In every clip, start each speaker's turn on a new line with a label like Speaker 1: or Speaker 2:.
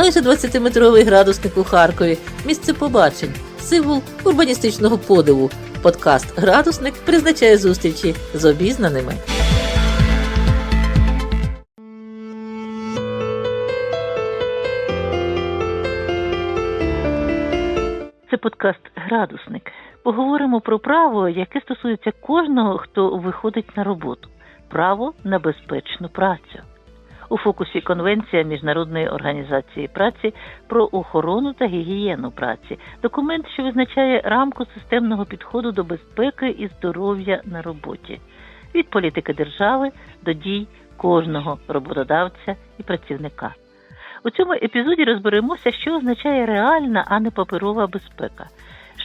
Speaker 1: Майже 20-метровий градусник у Харкові, місце побачень, символ урбаністичного подиву. Подкаст Градусник призначає зустрічі з обізнаними. Це подкаст Градусник. Поговоримо про право, яке стосується кожного, хто виходить на роботу. Право на безпечну працю. У фокусі Конвенція Міжнародної організації праці про охорону та гігієну праці, документ, що визначає рамку системного підходу до безпеки і здоров'я на роботі, від політики держави до дій кожного роботодавця і працівника. У цьому епізоді розберемося, що означає реальна, а не паперова безпека,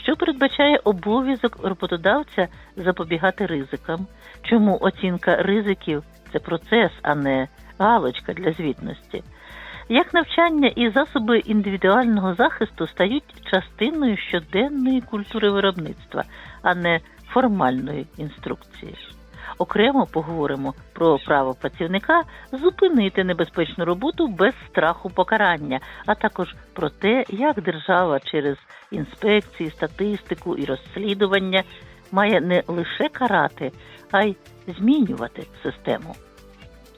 Speaker 1: що передбачає обов'язок роботодавця запобігати ризикам, чому оцінка ризиків це процес, а не галочка для звітності. Як навчання і засоби індивідуального захисту стають частиною щоденної культури виробництва, а не формальної інструкції. Окремо поговоримо про право працівника зупинити небезпечну роботу без страху покарання, а також про те, як держава через інспекції, статистику і розслідування має не лише карати, а й змінювати систему.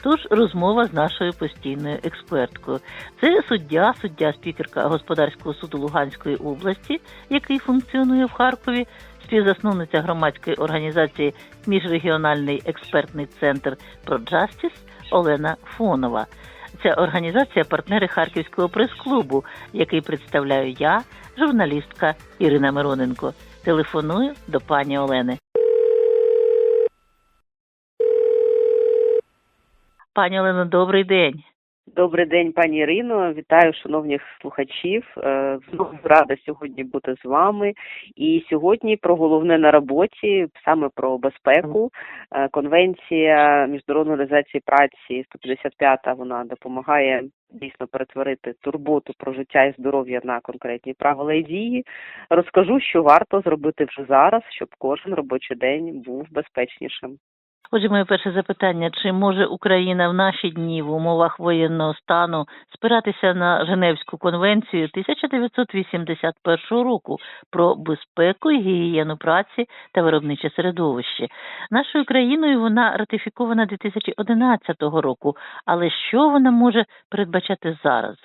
Speaker 1: Тож розмова з нашою постійною експерткою. Це суддя, суддя спікерка господарського суду Луганської області, який функціонує в Харкові, співзасновниця громадської організації Міжрегіональний експертний центр ProJustice Олена Фонова. Ця організація партнери Харківського прес-клубу, який представляю я, журналістка Ірина Мироненко. Телефоную до пані Олени. Пані Олено, добрий день.
Speaker 2: Добрий день, пані Ірино. Вітаю шановних слухачів. Е, Знову рада сьогодні бути з вами. І сьогодні про головне на роботі, саме про безпеку. Е, Конвенція Міжнародної організації праці 155 вона допомагає дійсно перетворити турботу про життя і здоров'я на конкретні правила і дії. Розкажу, що варто зробити вже зараз, щоб кожен робочий день був безпечнішим.
Speaker 1: Отже, моє перше запитання: чи може Україна в наші дні в умовах воєнного стану спиратися на Женевську конвенцію 1981 року про безпеку і гігієну праці та виробниче середовище? Нашою країною вона ратифікована 2011 року. Але що вона може передбачати зараз?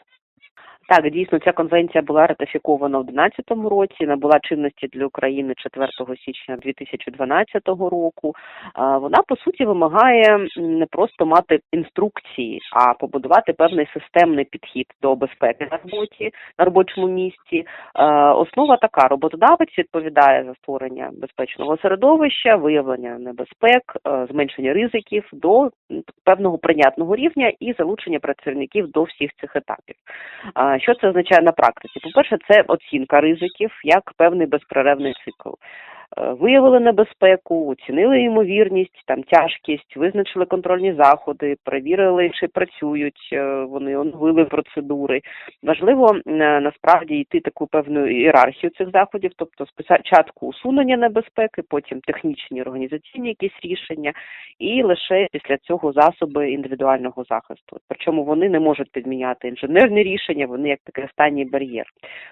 Speaker 2: Так, дійсно, ця конвенція була ратифікована в 2011 році, набула чинності для України 4 січня 2012 року. Вона по суті вимагає не просто мати інструкції, а побудувати певний системний підхід до безпеки на роботі на робочому місці. Основа така: роботодавець відповідає за створення безпечного середовища, виявлення небезпек, е, зменшення ризиків до певного прийнятного рівня і залучення працівників до всіх цих етапів. Що це означає на практиці? По-перше, це оцінка ризиків як певний безперервний цикл. Е, Виявили небезпеку, оцінили ймовірність, там тяжкість, визначили контрольні заходи, перевірили, чи працюють е, вони, оновили процедури. Важливо е, насправді йти таку певну ієрархію цих заходів, тобто спочатку усунення небезпеки, потім технічні організаційні якісь рішення, і лише після цього засоби індивідуального захисту. Причому вони не можуть підміняти інженерні рішення, вони як такий останній бар'єр.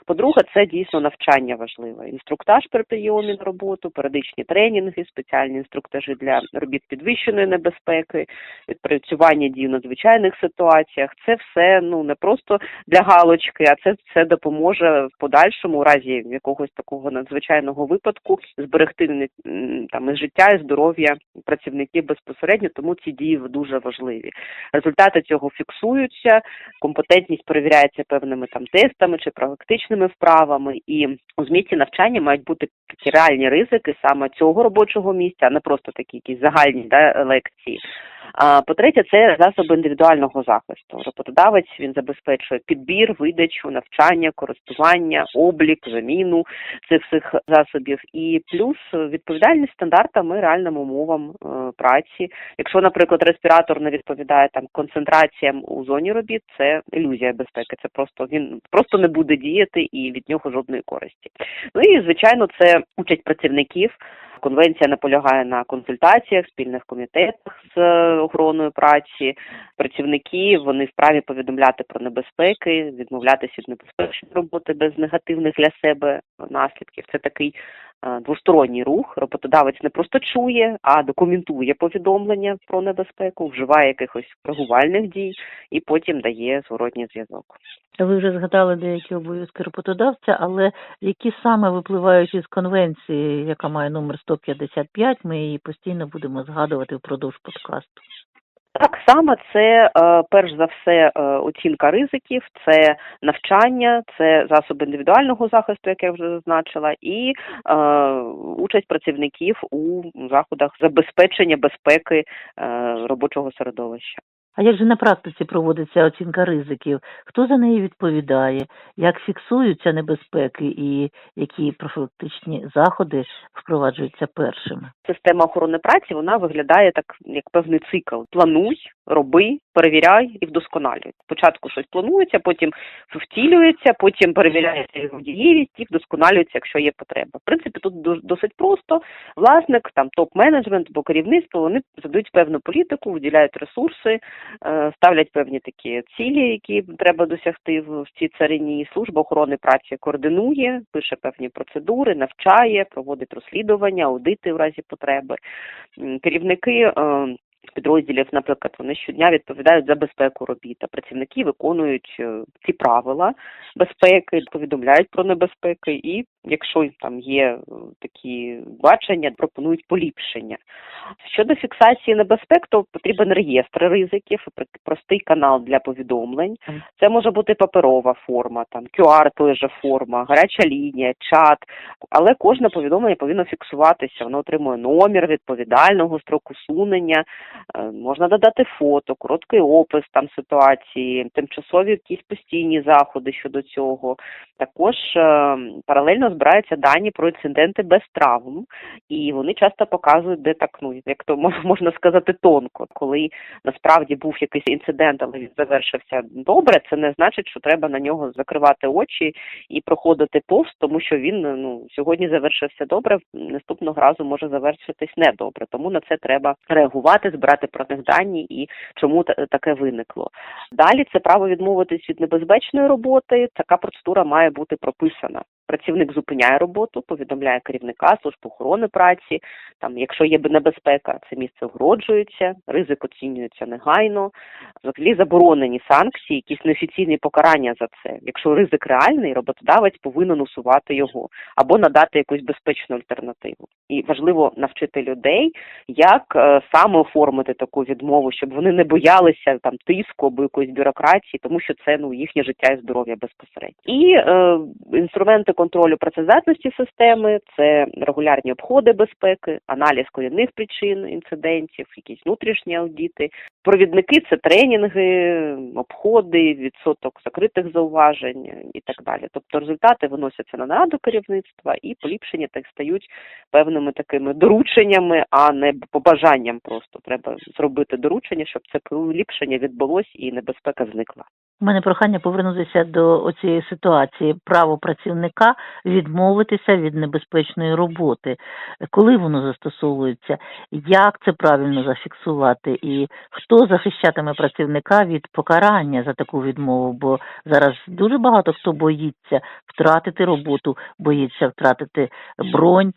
Speaker 2: По-друге, це дійсно навчання важливе. Інструктаж при прийомі на роботу, періодичні тренінги, спеціальні інструктажі для робіт підвищеної небезпеки, відпрацювання дій в надзвичайних ситуаціях. Це все ну не просто для галочки, а це все допоможе в подальшому, у разі якогось такого надзвичайного випадку, зберегти там і життя і здоров'я працівників безпосередньо. Тому ці дії дуже важливі. Результати цього фіксуються, компетентність перевіряється певними там тестами чи практичними вправами, і у змісті навчання мають бути такі реальні ризики саме цього робочого місця, а не просто такі якісь загальні да, лекції. А по-третє, це засоби індивідуального захисту. Роботодавець він забезпечує підбір, видачу, навчання, користування, облік, заміну цих всіх засобів, і плюс відповідальність стандартам і реальним умовам е, праці. Якщо, наприклад, респіратор не відповідає там концентраціям у зоні робіт, це ілюзія безпеки. Це просто він просто не буде діяти і від нього жодної користі. Ну і звичайно, це участь працівників Конвенція наполягає на консультаціях, спільних комітетах з е, охороною праці. Працівники вони вправі повідомляти про небезпеки, відмовлятися від небезпечної роботи без негативних для себе наслідків. Це такий двосторонній рух. Роботодавець не просто чує, а документує повідомлення про небезпеку, вживає якихось реагувальних дій і потім дає зворотній зв'язок.
Speaker 1: Ви вже згадали деякі обов'язки роботодавця, але які саме випливають із конвенції, яка має номер 155, ми її постійно будемо згадувати впродовж подкасту.
Speaker 2: Так само це е, перш за все е, оцінка ризиків, це навчання, це засоби індивідуального захисту, як я вже зазначила, і е, участь працівників у заходах забезпечення безпеки робочого середовища.
Speaker 1: А як же на практиці проводиться оцінка ризиків? Хто за неї відповідає? Як фіксуються небезпеки і які профілактичні заходи впроваджуються першими?
Speaker 2: Система охорони праці вона виглядає так, як певний цикл: плануй, роби, перевіряй і вдосконалюй. Спочатку щось планується, потім втілюється, потім перевіряється його дієвість і вдосконалюється, якщо є потреба. В принципі, тут дос- досить просто. Власник, там топ-менеджмент або керівництво вони задають певну політику, виділяють ресурси, ставлять певні такі цілі, які треба досягти в цій царині. Служба охорони праці координує, пише певні процедури, навчає, проводить розслідування, аудити в разі потреби. Керівники. Підрозділів, наприклад, вони щодня відповідають за безпеку робіт, а працівники виконують е, ці правила безпеки, повідомляють про небезпеки, і якщо там є е, такі бачення, пропонують поліпшення. Щодо фіксації небезпек, то потрібен реєстр ризиків, пр- простий канал для повідомлень. Це може бути паперова форма, там QR той же форма, гаряча лінія, чат. Але кожне повідомлення повинно фіксуватися. Воно отримує номер відповідального строку усунення. Е, Можна додати фото, короткий опис там ситуації, тимчасові якісь постійні заходи щодо цього. Також е, паралельно збираються дані про інциденти без травм, і вони часто показують, де так, ну як то мож- можна сказати, тонко, коли насправді був якийсь інцидент, але він завершився добре. Це не значить, що треба на нього закривати очі і проходити повз, тому що він ну сьогодні завершився добре, наступного разу може завершитись недобре. Тому на це треба реагувати, збирати про них дані і чому та- таке виникло. Далі це право відмовитись від небезпечної роботи. Така процедура має бути прописана. Працівник зупиняє роботу, повідомляє керівника служб охорони праці. Там, якщо є небезпека, це місце огороджується, ризик оцінюється негайно. Взагалі заборонені санкції, якісь неофіційні покарання за це. Якщо ризик реальний, роботодавець повинен усувати його або надати якусь безпечну альтернативу. І важливо навчити людей, як е, саме оформити таку відмову, щоб вони не боялися там тиску або якоїсь бюрократії, тому що це ну їхнє життя і здоров'я безпосередньо. І е, інструменти контролю працездатності системи це регулярні обходи безпеки, аналіз корінних причин інцидентів, якісь внутрішні аудіти. Провідники це тренінги, обходи, відсоток закритих зауважень і так далі. Тобто результати виносяться на нараду керівництва і поліпшення так стають певними такими дорученнями, а не побажанням. Просто треба зробити доручення, щоб це поліпшення відбулось і небезпека зникла.
Speaker 1: У мене прохання повернутися до оцієї ситуації право працівника відмовитися від небезпечної роботи. Коли воно застосовується, як це правильно зафіксувати, і хто захищатиме працівника від покарання за таку відмову? Бо зараз дуже багато хто боїться втратити роботу, боїться втратити бронь,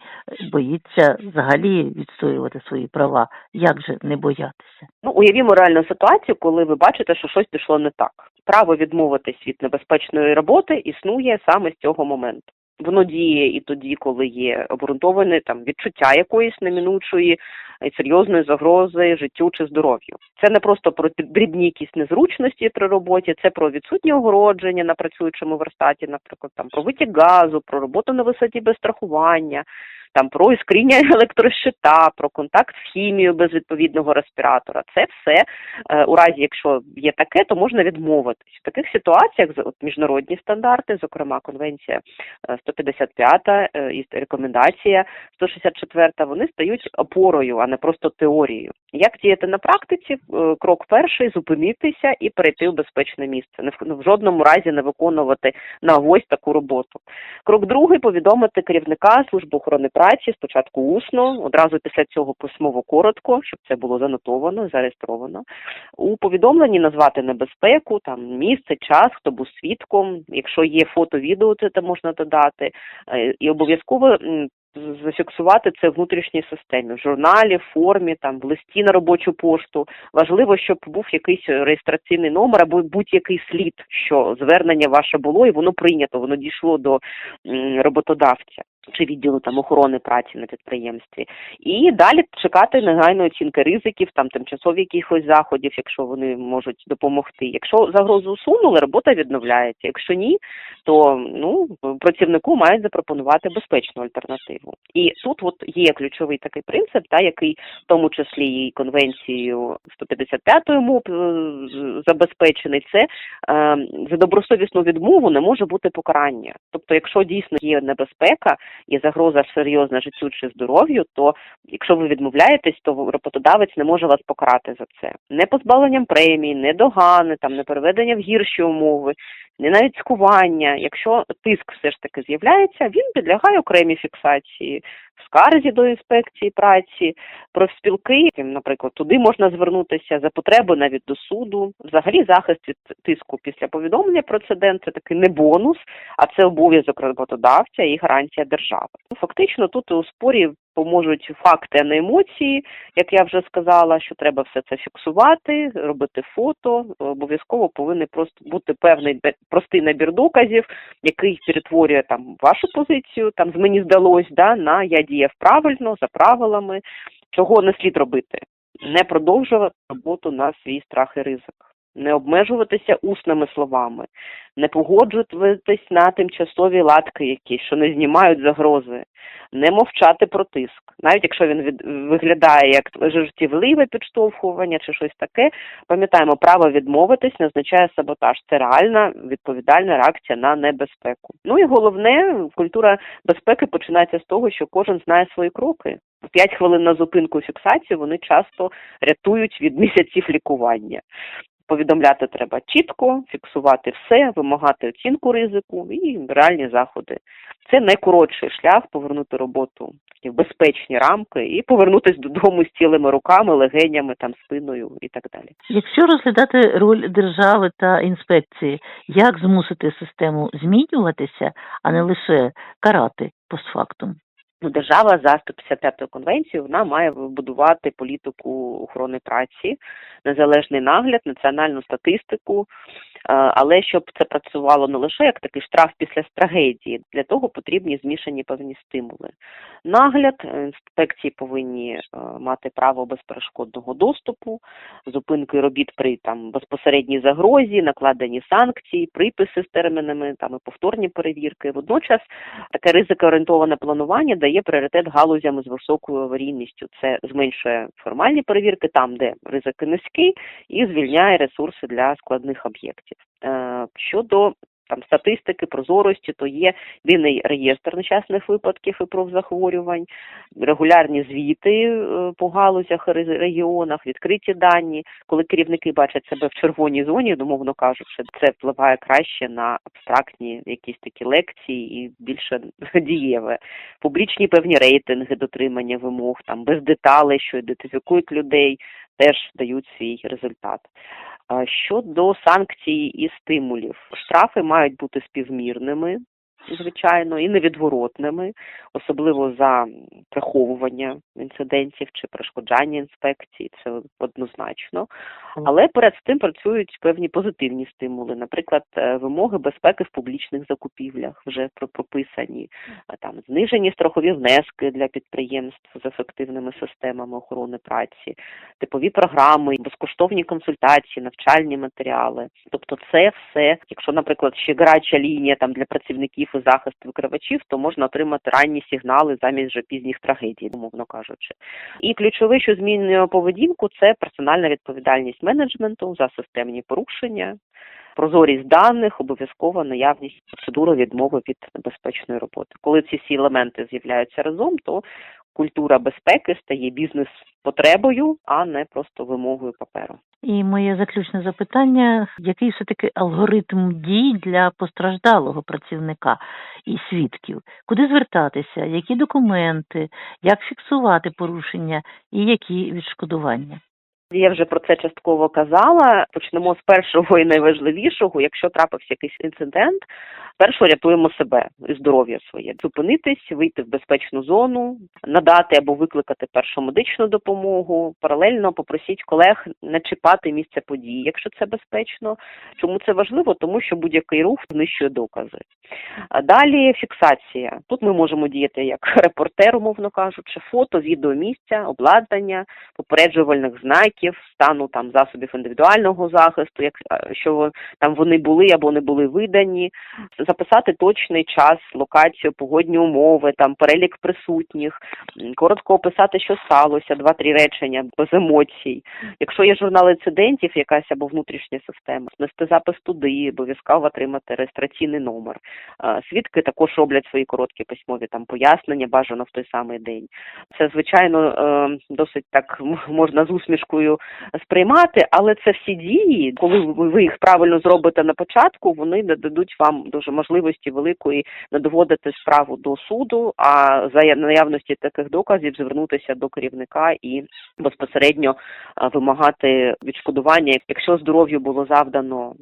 Speaker 1: боїться взагалі відстоювати свої права. Як же не боятися?
Speaker 2: Ну, уявімо реальну ситуацію, коли ви бачите, що щось пішло не так. Право відмовитись від небезпечної роботи існує саме з цього моменту. Воно діє і тоді, коли є обґрунтоване там відчуття якоїсь неминучої і серйозної загрози життю чи здоров'ю. Це не просто про дрібні якісь незручності при роботі, це про відсутнє огородження на працюючому верстаті, наприклад, там про витік газу, про роботу на висоті без страхування, там про іскріння електрощита, про контакт з хімією без відповідного респіратора. Це все е, у разі, якщо є таке, то можна відмовитись. В таких ситуаціях от, міжнародні стандарти, зокрема конвенція е, 155 е, і рекомендація 164, вони стають опорою, а не просто теорією. Як діяти на практиці? Е, Крок перший зупинитися і перейти в безпечне місце. В, в жодному разі не виконувати на ось таку роботу. Крок другий повідомити керівника служби охорони праці спочатку усно, одразу після цього письмово коротко, щоб це було занотовано, зареєстровано. У повідомленні назвати небезпеку, там місце, час, хто був свідком. Якщо є фото, відео, це можна додати, Е, і обов'язково зафіксувати це в внутрішній системі, в журналі, в формі, там в листі на робочу пошту. Важливо, щоб був якийсь реєстраційний номер або будь-який слід, що звернення ваше було і воно прийнято, воно дійшло до роботодавця чи відділу там охорони праці на підприємстві. І далі чекати негайної оцінки ризиків, там тимчасові якихось заходів, якщо вони можуть допомогти. Якщо загрозу усунули, робота відновляється. Якщо ні, то ну працівнику мають запропонувати безпечну альтернативу. І тут от є ключовий такий принцип, та який в тому числі і конвенцією 155 МОП е, забезпечений, це е, за добросовісну відмову не може бути покарання. Тобто, якщо дійсно є небезпека і загроза серйозна життю чи здоров'ю, то якщо ви відмовляєтесь, то роботодавець не може вас покарати за це. Не позбавленням премії, не догани, там не переведення в гірші умови, не навіть скування. Якщо тиск все ж таки з'являється, він підлягає окремій фіксації скарзі до інспекції праці, профспілки, наприклад, туди можна звернутися за потреби навіть до суду. Взагалі захист від тиску після повідомлення про інцидент – це такий не бонус, а це обов'язок роботодавця і гарантія держави. Ну, Фактично тут у спорі поможуть факти, а не емоції, як я вже сказала, що треба все це фіксувати, робити фото. Обов'язково повинен просто бути певний простий набір доказів, який перетворює там вашу позицію, там з мені здалось, да, на я діяв правильно за правилами, чого не слід робити. Не продовжувати роботу на свій страх і ризик. Не обмежуватися усними словами, не погоджуватись на тимчасові латки якісь, що не знімають загрози, не мовчати про тиск, навіть якщо він від, виглядає як жартівливе підштовхування чи щось таке. Пам'ятаємо, право відмовитись не означає саботаж. Це реальна відповідальна реакція на небезпеку. Ну і головне, культура безпеки починається з того, що кожен знає свої кроки. П'ять хвилин на зупинку і фіксацію вони часто рятують від місяців лікування. Повідомляти треба чітко, фіксувати все, вимагати оцінку ризику і реальні заходи. Це найкоротший шлях повернути роботу в безпечні рамки і повернутися додому з цілими руками, легенями, там спиною і так далі.
Speaker 1: Якщо розглядати роль держави та інспекції, як змусити систему змінюватися, а не лише карати постфактум?
Speaker 2: Ну, держава за 155 конвенцією вона має вибудувати політику охорони праці, незалежний нагляд, національну статистику. Е, Але щоб це працювало не лише як такий штраф після трагедії, для того потрібні змішані певні стимули. Нагляд е, інспекції повинні е, мати право безперешкодного доступу, зупинки робіт при там безпосередній загрозі, накладені санкції, приписи з термінами, там і повторні перевірки. Водночас таке ризикоорієнтоване планування дає пріоритет галузям з високою аварійністю. Це зменшує формальні перевірки там, де ризики низькі, і звільняє ресурси для складних об'єктів. Е, Щодо там статистики, прозорості, то є єдиний реєстр нещасних випадків і профзахворювань, регулярні звіти е, по галузях регіонах, відкриті дані. Коли керівники бачать себе в червоній зоні, домовно кажучи, це впливає краще на абстрактні якісь такі лекції і більше дієве. Публічні певні рейтинги дотримання вимог, там без деталей, що ідентифікують людей, теж дають свій результат. А Щодо санкцій і стимулів, штрафи мають бути співмірними, звичайно, і невідворотними, особливо за приховування інцидентів чи перешкоджання інспекції, це однозначно. Але перед тим працюють певні позитивні стимули, наприклад, е, вимоги безпеки в публічних закупівлях вже прописані, там знижені страхові внески для підприємств з ефективними системами охорони праці, типові програми, безкоштовні консультації, навчальні матеріали. Тобто, це все, якщо, наприклад, ще гаряча лінія там для працівників захист викривачів, то можна отримати ранні сигнали замість вже пізніх трагедій, умовно кажучи. І ключове, що змінює поведінку, це персональна відповідальність менеджменту за системні порушення. Прозорість даних, обов'язкова наявність процедури відмови від небезпечної роботи. Коли ці всі елементи з'являються разом, то культура безпеки стає бізнес потребою, а не просто вимогою паперу.
Speaker 1: І моє заключне запитання: який все таки алгоритм дій для постраждалого працівника і свідків? Куди звертатися? Які документи, як фіксувати порушення і які відшкодування?
Speaker 2: Я вже про це частково казала. Почнемо з першого і найважливішого. Якщо трапився якийсь інцидент, перше рятуємо себе і здоров'я своє. Зупинитись, вийти в безпечну зону, надати або викликати першу медичну допомогу. Паралельно попросіть колег не чіпати місце події, якщо це безпечно. Чому це важливо? Тому що будь-який рух знищує докази. Далі фіксація. Тут ми можемо діяти як репортер, умовно кажучи, фото, відео місця, обладнання, попереджувальних знаків, стану там засобів індивідуального захисту, як е, що там вони були або не були видані, записати точний час, локацію, погодні умови, там перелік присутніх, коротко описати, що сталося, два-три речення без емоцій. Якщо є журнал інцидентів, якась або внутрішня система, внести запис туди, обов'язково отримати реєстраційний номер. Е, Свідки також роблять свої короткі письмові там пояснення, бажано в той самий день. Це звичайно е, досить так можна з усмішкою сприймати, але це всі дії, коли ви їх правильно зробите на початку, вони дадуть вам дуже можливості великої не доводити справу до суду, а за наявності таких доказів звернутися до керівника і безпосередньо е, вимагати відшкодування, якщо здоров'ю було завдано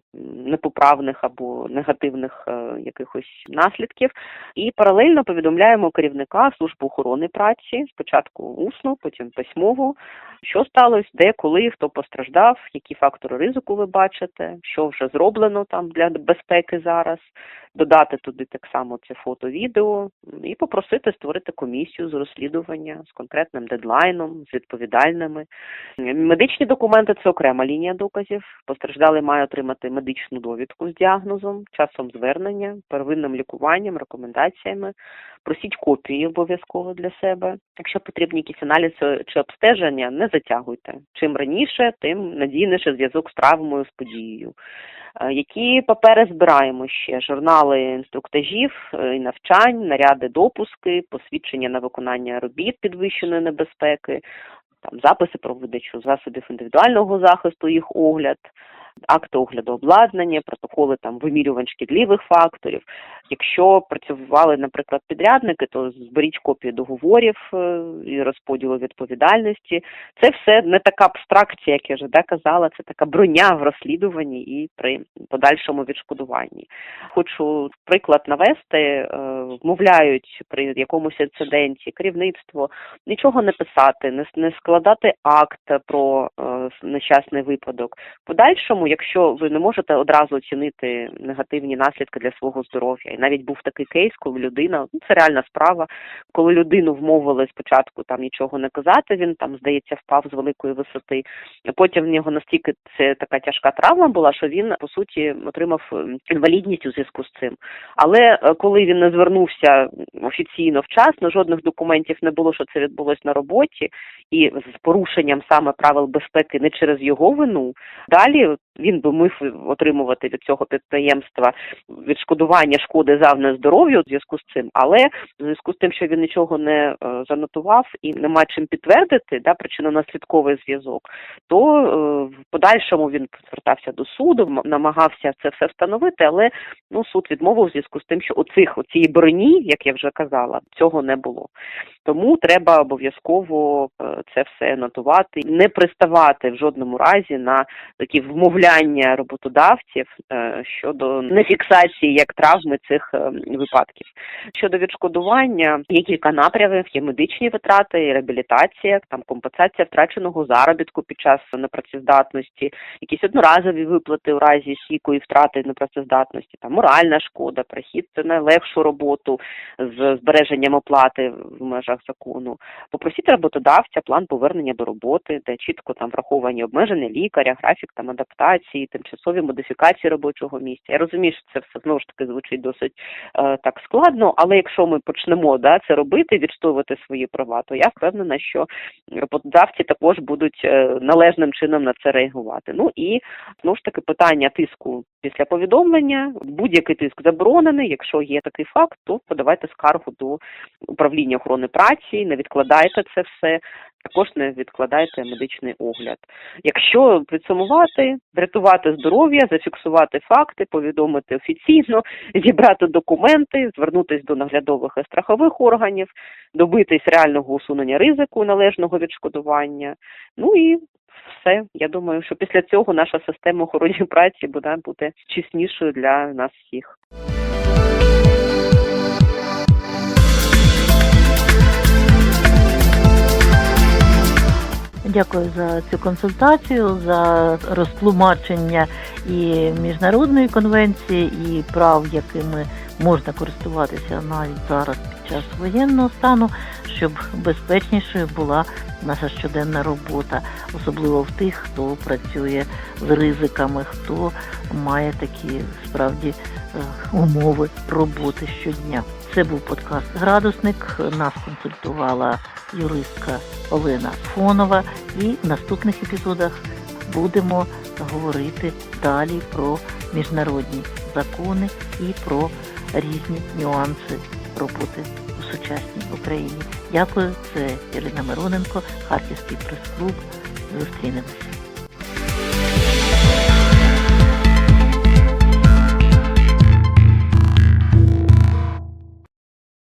Speaker 2: непоправних або негативних е, якихось наслідків. І паралельно повідомляємо керівника служби охорони праці спочатку усно, потім письмово, що сталося, де, коли, хто постраждав, які фактори ризику ви бачите, що вже зроблено там для безпеки зараз, додати туди так само це фото, відео і попросити створити комісію з розслідування з конкретним дедлайном, з відповідальними. Медичні документи це окрема лінія доказів. Постраждалий має отримати медичну довідку з діагнозом, часом звернення, первинним лікуванням, рекомендаціями. Просіть копії обов'язково для себе. Якщо потрібні якісь аналізи чи обстеження, не затягуйте. Чим раніше, тим надійніше зв'язок з травмою, з подією. Е, Які папери збираємо ще? Журнали інструктажів е, навчань, наряди допуски, посвідчення на виконання робіт підвищеної небезпеки, там записи про видачу засобів індивідуального захисту, їх огляд, акти огляду обладнання, протоколи там вимірювань шкідливих факторів. Якщо працювали, наприклад, підрядники, то зберіть копії договорів е, і розподілу відповідальності. Це все не така абстракція, як я вже да, казала, це така броня в розслідуванні і при подальшому відшкодуванні. Хочу приклад навести, е, вмовляють при якомусь інциденті керівництво нічого не писати, не, складати акт про е, нещасний випадок. В подальшому, якщо ви не можете одразу оцінити негативні наслідки для свого здоров'я, і навіть був такий кейс, коли людина, ну це реальна справа, коли людину вмовили спочатку там нічого не казати, він там, здається, впав з великої висоти. Потім в нього настільки це така тяжка травма була, що він по суті отримав ем, інвалідність у зв'язку з цим. Але е, коли він не звернувся офіційно вчасно, жодних документів не було, що це відбулось на роботі, і з порушенням саме правил безпеки не через його вину. Далі він би мив отримувати від цього підприємства відшкодування шкоди завданої здоров'ю у зв'язку з цим, але в зв'язку з тим, що він нічого не е, занотував і нема чим підтвердити да, причинно-наслідковий зв'язок, то е, в подальшому він звертався до суду, намагався це все встановити, але ну суд відмовив у зв'язку з тим, що оцих оцієї броні, як я вже казала, цього не було. Тому треба обов'язково е, це все нотувати, не приставати в жодному разі на такі вмовляння роботодавців е, щодо нефіксації як травми цих е, випадків. Щодо відшкодування, є кілька напрямів: є медичні витрати, і реабілітація, там компенсація втраченого заробітку під час непрацездатності, якісь одноразові виплати у разі стійкої втрати непрацездатності, там моральна шкода, прихід на легшу роботу з збереженням оплати в межах закону. Попросіть роботодавця план повернення до роботи, де чітко там враховані обмеження лікаря, графік там адаптації, тимчасові модифікації робочого місця. Я розумію, що це все знову ж таки звучить досить е, так складно, але якщо ми почнемо да, це робити, відстоювати свої права, то я впевнена, що роботодавці також будуть е, належним чином на це реагувати. Ну і знову ж таки питання тиску Після повідомлення будь-який тиск заборонений. Якщо є такий факт, то подавайте скаргу до управління охорони праці, не відкладайте це все. Також не відкладайте медичний огляд. Якщо підсумувати, врятувати здоров'я, зафіксувати факти, повідомити офіційно, зібрати документи, звернутися до наглядових і страхових органів, добитись реального усунення ризику належного відшкодування. Ну і все. Я думаю, що після цього наша система охорони праці буде буде чеснішою для нас всіх.
Speaker 1: Дякую за цю консультацію, за розтлумачення і міжнародної конвенції, і прав, якими можна користуватися навіть зараз під час воєнного стану, щоб безпечнішою була наша щоденна робота, особливо в тих, хто працює з ризиками, хто має такі справді умови роботи щодня. Це був подкаст Градусник. Нас консультувала юристка Олена Фонова. І в наступних епізодах будемо говорити далі про міжнародні закони і про різні нюанси роботи у сучасній Україні. Дякую, це Ірина Мироненко, Харківський прес-клуб. Зустрінемося.